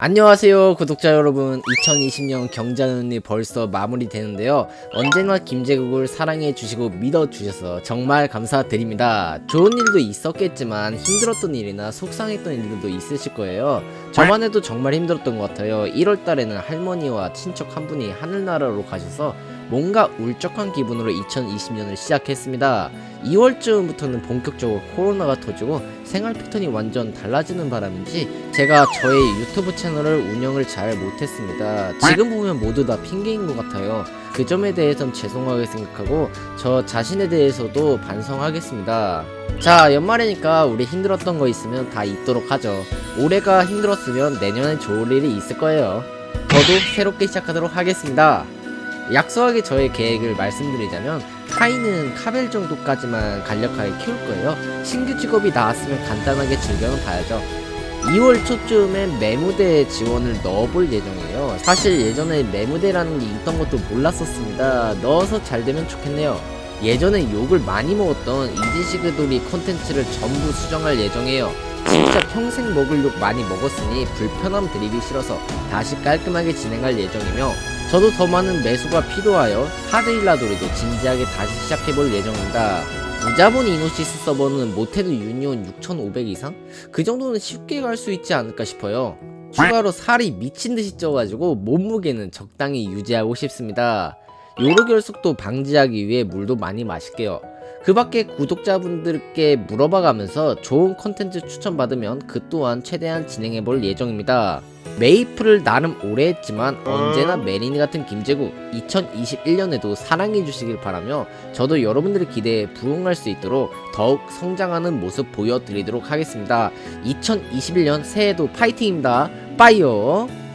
안녕하세요 구독자 여러분. 2020년 경자년이 벌써 마무리되는데요. 언제나 김제국을 사랑해 주시고 믿어 주셔서 정말 감사드립니다. 좋은 일도 있었겠지만 힘들었던 일이나 속상했던 일들도 있으실 거예요. 저만 해도 정말 힘들었던 것 같아요. 1월 달에는 할머니와 친척 한 분이 하늘나라로 가셔서 뭔가 울적한 기분으로 2020년을 시작했습니다 2월쯤부터는 본격적으로 코로나가 터지고 생활 패턴이 완전 달라지는 바람인지 제가 저의 유튜브 채널을 운영을 잘 못했습니다. 지금 보면 모두 다 핑계인 것 같아요. 그 점에 대해선 죄송하게 생각하고 저 자신에 대해서도 반성하겠습니다. 자, 연말이니까 우리 힘들었던 거 있으면 다 잊도록 하죠. 올해가 힘들었으면 내년에 좋을 일이 있을 거예요. 저도 새롭게 시작하도록 하겠습니다. 약소하게 저의 계획을 말씀드리자면 카이는 카벨 정도까지만 간략하게 키울 거예요. 신규 직업이 나왔으면 간단하게 즐겨는 봐야죠. 2월 초쯤엔 매무대 지원을 넣어볼 예정이에요. 사실 예전에 매무대라는 게 있던 것도 몰랐었습니다. 넣어서 잘 되면 좋겠네요. 예전에 욕을 많이 먹었던 이지시그돌이 콘텐츠를 전부 수정할 예정이에요. 진짜 평생 먹을 욕 많이 먹었으니 불편함 드리기 싫어서 다시 깔끔하게 진행할 예정이며 저도 더 많은 매수가 필요하여 하드일라돌이도 진지하게 다시 시작해볼 예정입니다. 무자본 이노시스 서버는 못해도 유니온 6500 이상? 그 정도는 쉽게 갈 수 있지 않을까 싶어요. 추가로 살이 미친듯이 쪄가지고 몸무게는 적당히 유지하고 싶습니다. 요로 결석도 방지하기 위해 물도 많이 마실게요. 그 밖에 구독자분들께 물어봐가면서 좋은 컨텐츠 추천받으면 그 또한 최대한 진행해볼 예정입니다. 메이플을 나름 오래 했지만 언제나 메리니 같은 김재국 2021년에도 사랑해 주시길 바라며 저도 여러분들의 기대에 부응할 수 있도록 더욱 성장하는 모습 보여드리도록 하겠습니다. 2021년 새해도 파이팅입니다. 빠이요!